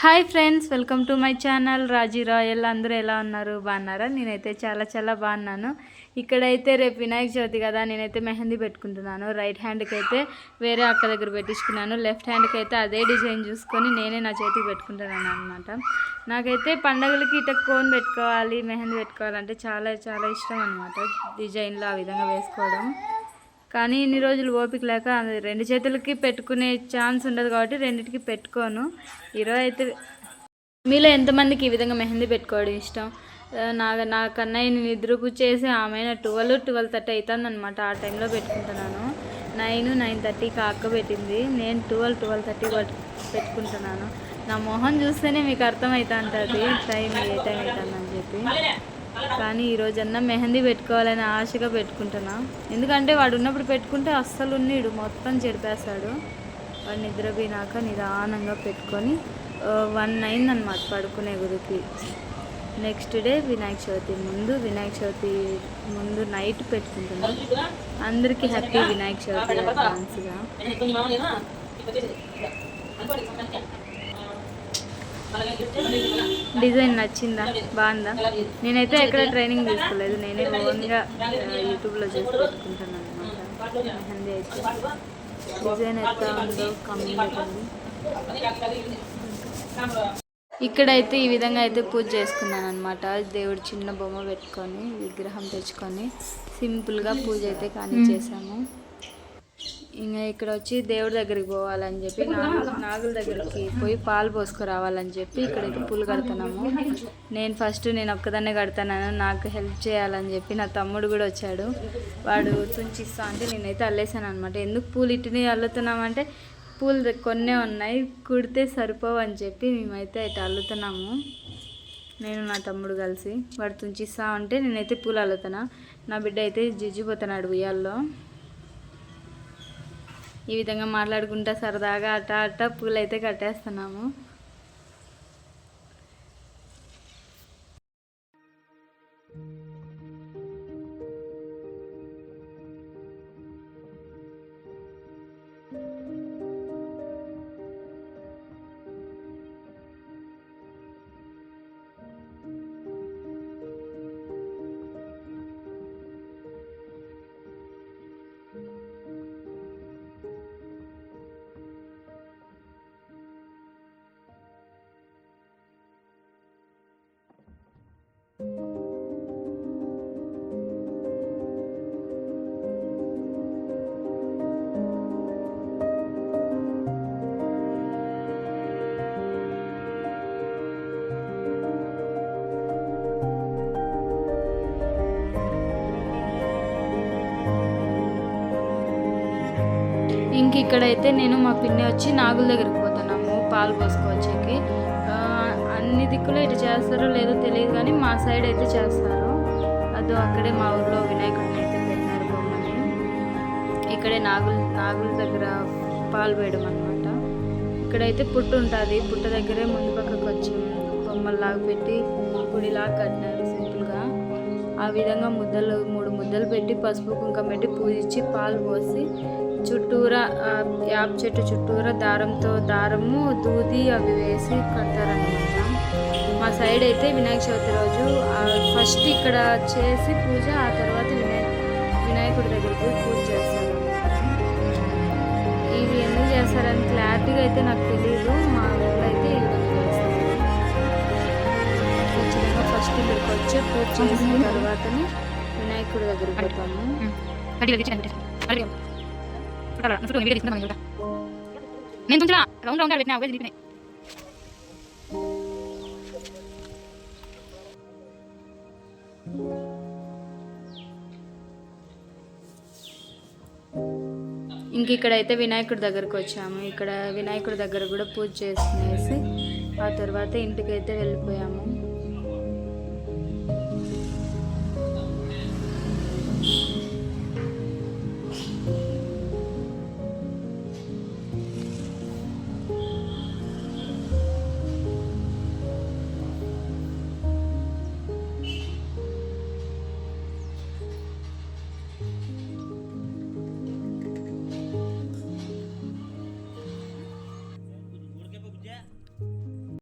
Hi friends welcome to my channel. Raji Royal అందరూ ఎలా ఉన్నారు? బాగున్నారా? నేనైతే చాలా చాలా బాగున్నాను. ఇక్కడైతే రేపు వినాయక చవితి కదా నేనైతే మెహందీ పెట్టుకుంటున్నాను. రైట్ హ్యాండ్కి అయితే వేరే అక్క దగ్గర పెట్టించుకున్నాను. లెఫ్ట్ హ్యాండ్కి అయితే అదే డిజైన్ చూసుకొని నేనే నా చేతికి పెట్టుకుంటున్నాను అనమాట నాకైతే పండగలకి ఇట కోన్ పెట్టుకోవాలి మెహందీ పెట్టుకోవాలంటే చాలా చాలా ఇష్టం అనమాట డిజైన్లో ఆ విధంగా వేసుకోవడం. కానీ ఇన్ని రోజులు ఓపిక లేక రెండు చేతులకి పెట్టుకునే ఛాన్స్ ఉండదు కాబట్టి రెండింటికి పెట్టుకోను. ఈరోజు అయితే మీలో ఎంతమందికి ఈ విధంగా మెహందీ పెట్టుకోవడం ఇష్టం? ఆ, నా నా కన్నయ్యని నిద్రకు చేసి ఆమె ట్వెల్వ్ ట్వెల్వ్ థర్టీ అవుతుంది అనమాట ఆ టైంలో పెట్టుకుంటున్నాను. నైన్ నైన్ థర్టీకి అక్క పెట్టింది. నేను ట్వెల్వ్ ట్వెల్వ్ థర్టీ పెట్టుకుంటున్నాను. నా మొహం చూస్తేనే మీకు అర్థమవుతా ఉంటుంది టైం ఏ టైం అవుతుందని చెప్పి. కానీ ఈ రోజన్నా మెహందీ పెట్టుకోవాలని ఆశగా పెట్టుకుంటున్నా. ఎందుకంటే వాడు ఉన్నప్పుడు పెట్టుకుంటే అస్సలు ఉన్నీడు మొత్తం చెడిపేస్తాడు వాడు నిద్రపోయినాక నిదానంగా పెట్టుకొని వన్ అయిందనమాట పడుకునే గురికి నెక్స్ట్ డే వినాయక చవితి ముందు వినాయక చవితి ముందు నైట్ పెట్టుకుంటున్నాం. అందరికీ హ్యాపీ వినాయక చవితి అడ్వాన్స్గా డిజైన్ నచ్చిందా? బాగుందా? నేనైతే ఎక్కడ ట్రైనింగ్ తీసుకోలేదు. నేనే ఓన్గా యూట్యూబ్లో చేసి పెట్టుకుంటాను అనమాట మెహందీ అయితే డిజైన్ ఎట్లా ఉందో పెట్టండి ఇక్కడైతే ఈ విధంగా అయితే పూజ చేసుకున్నాను అనమాట దేవుడు చిన్న బొమ్మ పెట్టుకొని విగ్రహం తెచ్చుకొని సింపుల్గా పూజ అయితే కానీ చేసాము ఇంకా ఇక్కడ వచ్చి దేవుడి దగ్గరికి పోవాలని చెప్పి నాగుల నాగుల దగ్గరికి పోయి పాలు పోసుకురావాలని చెప్పి ఇక్కడైతే పూలు కడుతున్నాము. నేను ఫస్ట్ నేను ఒక్కదాన్నే కడతాను నాకు హెల్ప్ చేయాలని చెప్పి నా తమ్ముడు కూడా వచ్చాడు. వాడు తుంచిస్తా అంటే నేనైతే అల్లేసాను అనమాట ఎందుకు పూలు ఇటుని అల్లుతున్నామంటే పూలు కొన్నే ఉన్నాయి కుడితే సరిపోవు అని చెప్పి మేమైతే అయితే అల్లుతున్నాము. నేను నా తమ్ముడు కలిసి వాడు తుంచిస్తా ఉంటే నేనైతే పూలు అల్లుతున్నా. నా బిడ్డ అయితే జిజ్జిపోతున్నాడు ఉయ్యాల్లో. ఈ విధంగా మాట్లాడుకుంటా సరదాగా అట్ట అట్ట పూలు అయితే కట్టేస్తున్నాము. ఇంక ఇక్కడైతే నేను మా పిన్ని వచ్చి నాగుల దగ్గరికి పోతున్నాము పాలు పోసుకోవచ్చేకి. అన్ని దిక్కులు ఇటు చేస్తారో లేదో తెలియదు కానీ మా సైడ్ అయితే చేస్తారు. అదో అక్కడే మా ఊర్లో వినాయకుడిని అయితే పెట్టినారు బొమ్మని. ఇక్కడే నాగుల నాగుల దగ్గర పాలు వేయడం అనమాట ఇక్కడైతే పుట్టు ఉంటుంది పుట్ట దగ్గరే ముందు పక్కకు వచ్చి బొమ్మల్లాగా పెట్టి గుడిలాగా కట్టినారు ఆ విధంగా ముద్దలు మూడు ముద్దలు పెట్టి పసుపు కుంకం పెట్టి పూజించి పాలు పోసి చుట్టూరా ఆ, యాప చెట్టు చుట్టూరా దారంతో దారము దూది అవి వేసి కడతారనమాట మా సైడ్ అయితే వినాయక చవితి రోజు ఫస్ట్ ఇక్కడ చేసి పూజ ఆ తర్వాత వినాయక వినాయకుడి దగ్గరికి పూజ చేస్తారు ఇది ఎందుకు చేస్తారని క్లారిటీగా అయితే నాకు తెలియదు ఇక్కడికి వచ్చి పూజ చేసిన తర్వాతనే వినాయకుడి దగ్గరికి పోతాము. నేను తుంచరా రౌండ్ రౌండ్ పెట్టినా అవే తిరిగినాయి ఇంక ఇక్కడైతే వినాయకుడి దగ్గరకు వచ్చాము. ఇక్కడ వినాయకుడి దగ్గర కూడా పూజ చేసుకునేసి ఆ తర్వాత ఇంటికైతే వెళ్ళిపోయాము.